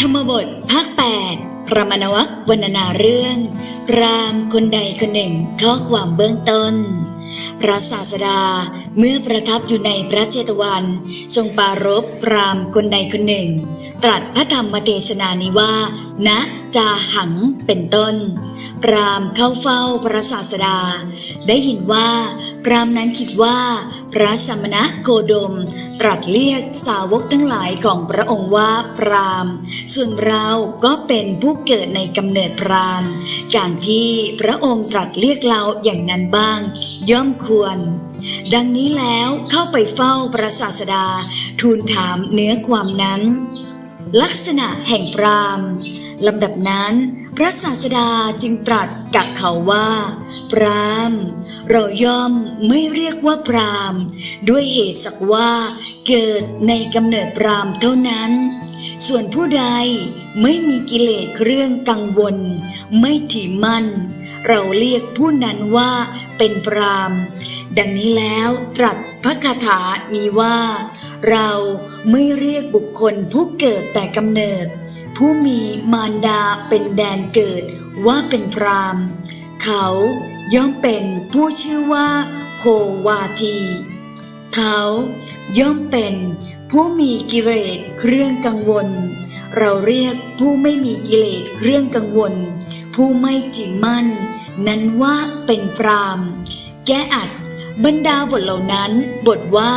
ธรรมบทภาค8พระมณวัควรรณนาเรื่อง รามคนใดคนหนึ่งข้อความเบื้องต้น พระศาสดาเมื่อประทับอยู่ในพระเจตวัน ทรงปรารบรามคนใดคนหนึ่ง ตรัสพระธรรมเทศนานี้ว่า ณจาหังเป็นต้นพรามเข้าเฝ้าพระศาสดา ได้ยินว่าพรามนั้นคิดว่า ระสมณะโคดม ตรัสเรียกสาวกทั้งหลายของพระองค์ว่าพรามส่วนเราก็เป็นผู้เกิดในกำเนิดพรามการที่พระองค์ตรัสเรียกเราอย่างนั้นบ้าง ย่อมควร ดังนี้แล้วเข้าไปเฝ้าพระศาสดา ทูลถามเนื้อความนั้น ลักษณะแห่งพรามลำดับนั้น พระศาสดาจึงตรัสกับเขาว่า พราม เราย่อมไม่เรียกว่าพรามด้วยเหตุสักว่าเกิดในกำเนิดพรามเท่านั้น ส่วนผู้ใดไม่มีกิเลสเครื่องกังวล ไม่ถี่มั่น เราเรียกผู้นั้นว่าเป็นพรามดังนี้แล้วตรัสพระคาถานี้ว่า เราไม่เรียกบุคคลผู้เกิดแต่กำเนิด ผู้มีมารดาเป็นแดนเกิดว่าเป็นพราม เขาย่อมเป็นผู้ชื่อว่าโควาที เขาย่อมเป็นผู้มีกิเลสเครื่องกังวล เราเรียกผู้ไม่มีกิเลสเครื่องกังวล ผู้ไม่จิตมั่น นั้นว่าเป็นพรามแก้อัดบรรดาบทเหล่านั้น บทว่า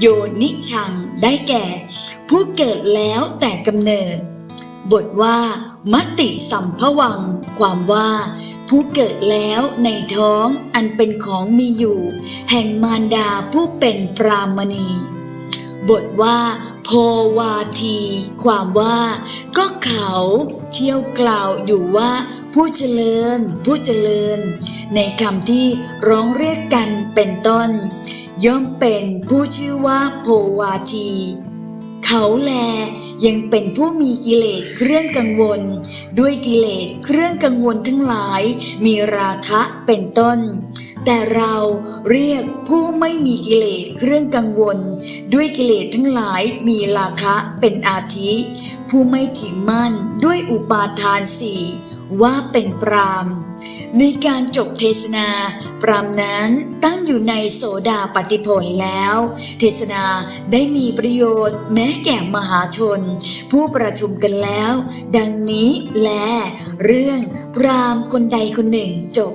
โยนิชังได้แก่ ผู้เกิดแล้วแต่กำเนิด บทว่า มติสัมภวัง ความว่า ผู้เกิดแล้วในท้องอันเป็นของมีอยู่ แห่งมารดาผู้เป็นปรามณี บทว่าโพวาที ความว่าก็เขาเที่ยวกล่าวอยู่ว่าผู้เจริญ ผู้เจริญ ในคำที่ร้องเรียกกันเป็นต้น ย่อมเป็นผู้ชื่อว่าโพวาที เขาแลยังเป็นผู้มีกิเลสเครื่องกังวล ด้วยกิเลสเครื่องกังวลทั้งหลาย มีราคะเป็นต้น แต่เราเรียกผู้ไม่มีกิเลสเครื่องกังวล ด้วยกิเลสทั้งหลายมีราคะเป็นอาทิ ผู้ไม่จิมั่นด้วยอุปาทานสี่ว่าเป็นปราม ในการจบเทศนาปรามนั้นตั้งอยู่ในโสดาปฏิผลแล้ว เทศนาได้มีประโยชน์แม้แก่มหาชน ผู้ประชุมกันแล้ว ดังนี้แลเรื่องพรามคนใดคนหนึ่งจบ